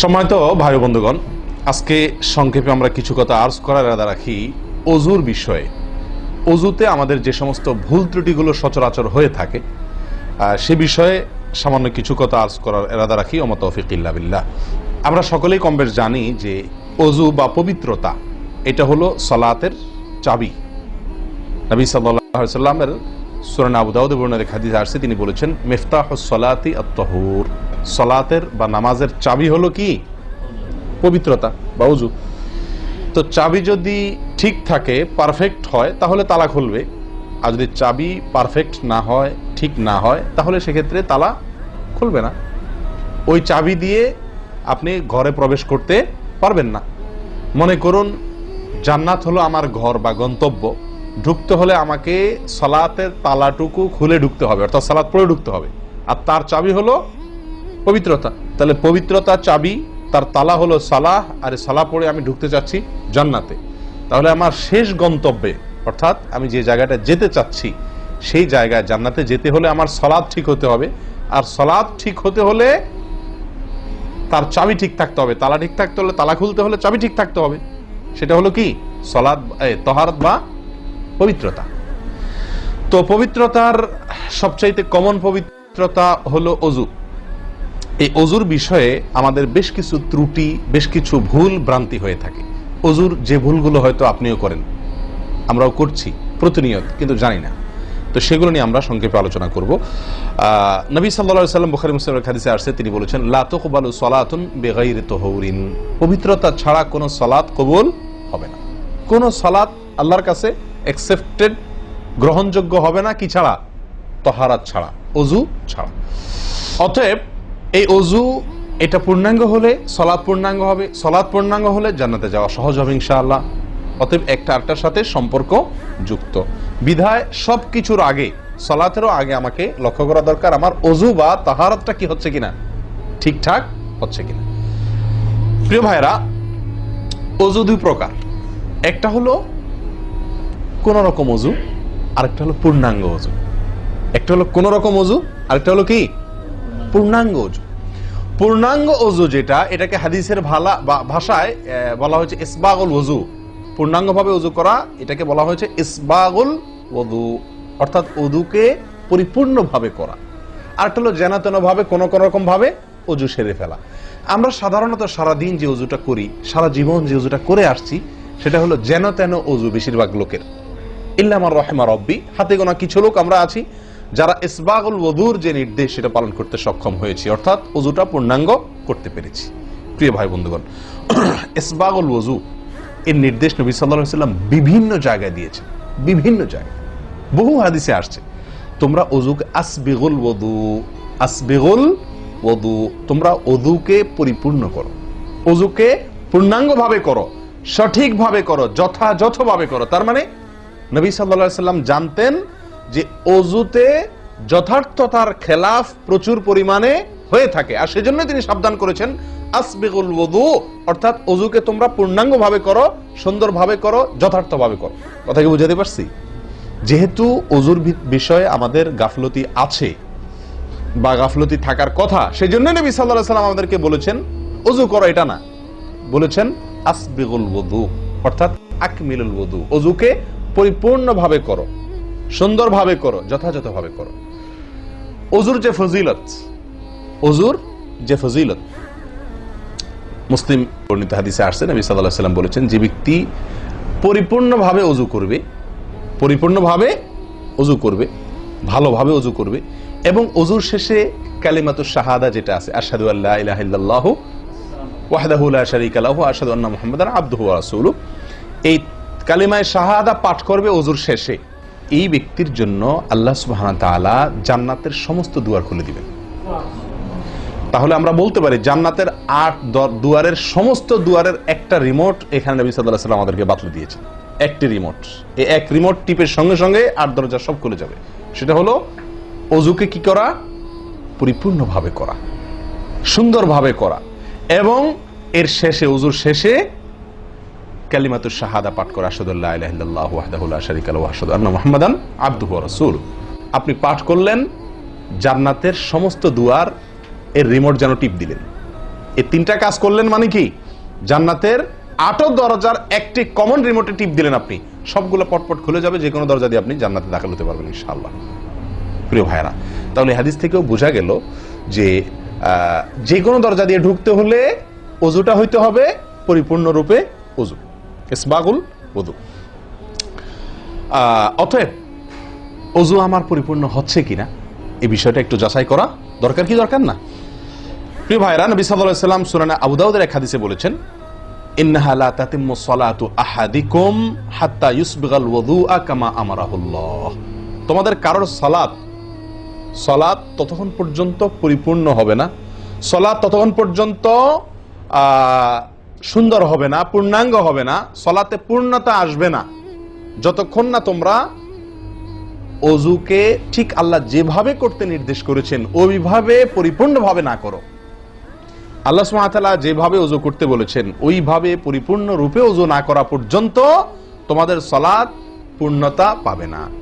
সম্মানিত ভাই বন্ধুগণ, আজকে সংক্ষেপে আমরা কিছু কথা আর্জ করার ইরাদা রাখি অজুর বিষয়ে। অজুতে আমাদের যে সমস্ত ভুল ত্রুটিগুলো সচরাচর হয়ে থাকে সে বিষয়ে সামান্য কিছু কথা আর্জ করার এরাদা রাখি, ওমা তৌফিক ইল্লা বিল্লাহ। আমরা সকলেই কম বেশ জানি যে অজু বা পবিত্রতা, এটা হলো সলাতের চাবি। নবী সাল্লামের সুরান আবু দাউদ বর্ণের হাদিস আসছে, তিনি বলেছেন, মিফতাহ সলাতি আত্মহুর সলাতের বা নামাজের চাবি হলো কি? পবিত্রতা বা উজু তো চাবি যদি ঠিক থাকে পারফেক্ট হয়, তাহলে তালা খুলবে। আর যদি চাবি পারফেক্ট না হয়, ঠিক না হয়, তাহলে সেক্ষেত্রে তালা খুলবে না। ওই চাবি দিয়ে আপনি ঘরে প্রবেশ করতে পারবেন না। মনে করুন, জান্নাত হলো আমার ঘর বা গন্তব্য। ঢুকতে হলে আমাকে সালাতের তালাটুকু খুলে ঢুকতে হবে, অর্থাৎ সালাত পড়ে ঢুকতে হবে। আর তার চাবি হলো পবিত্রতা। তাহলে পবিত্রতা চাবি, তার তালা হলো সালাহ, আর সালা পড়ে আমি ঢুকতে চাচ্ছি জান্নাতে। তাহলে আমার শেষ গন্তব্যে, অর্থাৎ আমি যে জায়গাটা যেতে চাচ্ছি, সেই জায়গায় জান্নাতে যেতে হলে আমার সলাদ ঠিক হতে হবে। আর সলাদ ঠিক হতে হলে তার চাবি ঠিক থাকতে হবে। তালা ঠিক থাকতে হলে, তালা খুলতে হলে চাবি ঠিক থাকতে হবে। সেটা হলো কি? সলাদ তহারত বা পবিত্রতা। তো পবিত্রতার সবচাইতে কমন পবিত্রতা হলো অজু এই অজুর বিষয়ে আমাদের বেশ কিছু ত্রুটি, বেশ কিছু ভুল ভ্রান্তি হয়ে থাকে। অজুর যে ভুলগুলো হয়তো আপনিও করেন, আমরাও করছি, প্রতিনিয়ত, কিন্তু জানি না। তো সেগুলো নিয়ে আমরা সংক্ষেপে আলোচনা করব। নবী সাল্লা সাল্লাম বুখারি মুসলিমের খাদিসে আসছে, তিনি বলেছেন লাতকবালু সলাতুন বেগাইর তহরিন। পবিত্রতা ছাড়া কোনো সলাৎ কবুল হবে না। কোনো সলাৎ আল্লাহর কাছে অ্যাকসেপ্টেড গ্রহণযোগ্য হবে না, কি ছাড়া? তহারাত ছাড়া, অজু ছাড়া। অতএব এই অজু, এটা পূর্ণাঙ্গ হলে সলাৎ পূর্ণাঙ্গ হবে, সলাৎ পূর্ণাঙ্গ হলে জান্নাতে যাওয়া সহজ হবে ইনশাআল্লাহ। অতএব একটা আরেকটার সাথে সম্পর্ক যুক্ত। বিধায় সব কিছুর আগে, সলাতেরও আগে আমাকে লক্ষ্য করা দরকার, আমার অজু বা তাহারাতটা কি হচ্ছে কিনা? ঠিকঠাক হচ্ছে কিনা? প্রিয় ভাইরা অজু দুই প্রকার। একটা হলো কোন রকম অজু, আরেকটা হলো পূর্ণাঙ্গ অজু। একটা হলো কোন রকম অজু, আরেকটা হলো কি? পূর্ণাঙ্গ অজু। পূর্ণাঙ্গ অজু যেটা, এটাকে হাদিসের ভালা বা- ভাষায় বলা হয়েছে ইসবাগুল ওজু পূর্ণাঙ্গভাবে অজু করা, এটাকে বলা হয়েছে ইসবাগুল ওদু অর্থাৎ অদুকে পরিপূর্ণভাবে করা। আরেকটা হলো যেন ভাবে কোনো কোনো রকম ভাবে অজু সেরে ফেলা। আমরা সাধারণত সারাদিন যে অজুটা করি, সারা জীবন যে অজুটা করে আসছি, সেটা হলো যেন তেন অজু বেশিরভাগ লোকের। ইল্লামার রহেমা রব্বি। হাতে গোনা কিছু লোক আমরা আছি যারা ইসবাগুল ওদুর যে নির্দেশ সেটা পালন করতে সক্ষম হয়েছি, অর্থাৎ অজুটা পূর্ণাঙ্গ করতে পেরেছি। প্রিয় ভাই বন্ধুগণ, ইসবাগুল ওজু এর নির্দেশ নবী সাল্লাহ সাল্লাম বিভিন্ন জায়গায় দিয়েছে বিভিন্ন জায়গায়। বহু হাদিসে আসছে, তোমরা অজুকে আসবিগুল ওদু আসবিগুল ওদু তোমরা অদুকে পরিপূর্ণ করো অজুকে পূর্ণাঙ্গভাবে করো, সঠিকভাবে করো, যথাযথভাবে করো, তার মানে নবী সাল্লা সাল্লাম জানতেন যে অজুতে যথার্থতার খেলাফ প্রচুর পরিমাণে হয়ে থাকে। আর সেজন্য তিনি সাবধান করেছেন, আসবিগুল ওদু অর্থাৎ অজুকে তোমরা করো করো করো। কথা কি বুঝাতে পারছি? যেহেতু অজুর বিষয়ে আমাদের গাফলতি আছে বা গাফলতি থাকার কথা সেই জন্য নবী সাল্লাহ সাল্লাম আমাদেরকে বলেছেন, অজু করো, এটা না। বলেছেন, আসবিগুল ওদু অর্থাৎ আকমিলুল ওদু অজুকে পরিপূর্ণভাবে করো, সুন্দরভাবে করো, যথাযথভাবে করো। অজুর যে ফজিলত অজুর যে ফজিলত। মুসলিম বর্ণিত হাদিসে আসছে, নবী সাল্লাহ সাল্লাম বলেছেন, যে ব্যক্তি পরিপূর্ণভাবে অজু করবে, পরিপূর্ণভাবে অজু করবে, ভালোভাবে অজু করবে, এবং অজুর শেষে কালিমাতুর শাহাদা যেটা আছে, আশহাদু আল্লাহ ওয়াহদাহু লা শারীকা মুহাম্মাদান আবদুহু ওয়া এই কালিমায়ে শাহাদা পাঠ করবে অজুর শেষে। এই ব্যক্তির জন্য আল্লাহ সুবহানাহু ওয়া তাআলা জান্নাতের সমস্ত দুয়ার খুলে দিবেন। তাহলে আমরা বলতে পারি, জান্নাতের আট দুয়ারের সমস্ত দুয়ারের একটা রিমোট এখানে নবী আলাইহি সাল্লাম আমাদেরকে বাতলে দিয়েছে একটি রিমোট এই এক রিমোট টিপের সঙ্গে সঙ্গে আট দরজা সব খুলে যাবে। সেটা হলো অজুকে কি করা? পরিপূর্ণভাবে করা। সুন্দরভাবে করা। এবং এর শেষে অজুর শেষে কালিমাতুর শাহাদা পাঠ করা আশহাদুল্লাহ ইলাহা ইল্লাল্লাহু ওয়াহদাহু লা শারীকা লাহু ওয়া আশহাদু আন্না মুহাম্মাদান আবদুহু ওয়া রাসূলুহু। আপনি পাঠ করলেন, জান্নাতের সমস্ত দুয়ার এর রিমোট যেন টিপ দিলেন। এই তিনটা কাজ করলেন মানে কি? জান্নাতের আটো দরজার একটি কমন রিমোটে টিপ দিলেন আপনি। সবগুলো পটপট খুলে যাবে যে কোনো দরজা দিয়ে আপনি জান্নাতে দাখিল হতে পারবেন ইনশাআল্লাহ। প্রিয় ভাইরা তাহলে হাদিস থেকেও বোঝা গেল যে যে কোনো দরজা দিয়ে ঢুকতে হলে অজুটা হইতে হবে, পরিপূর্ণরূপে অজু। ইসবাগুল অজু অতএব অজু আমার পরিপূর্ণ হচ্ছে কিনা, এই বিষয়টা একটু যাচাই করা দরকার কি দরকার না? প্রিয় ভাইরা, নবী আলাইহি সাল্লাম সুরানা আবু দাউদের এক হাদিসে বলেছেন, ইন্নাহা লা তাতিম্মু সালাতু আহাদিকুম হাত্তা ইউসবিগাল ওযুআ কামা আমারাহুল্লাহ। তোমাদের কারোর সালাত সালাত ততক্ষণ পর্যন্ত পরিপূর্ণ হবে না। সালাত ততক্ষণ পর্যন্ত সুন্দর হবে না, পূর্ণাঙ্গ হবে না, সলাতে পূর্ণতা আসবে না। যতক্ষণ না তোমরা অজুকে ঠিক আল্লাহ যেভাবে করতে নির্দেশ করেছেন, ওইভাবে পরিপূর্ণভাবে না করো। আল্লাহ সুমাতালা যেভাবে অজু করতে বলেছেন, ওইভাবে পরিপূর্ণ রূপে অজু না করা পর্যন্ত তোমাদের সলাৎ পূর্ণতা পাবে না।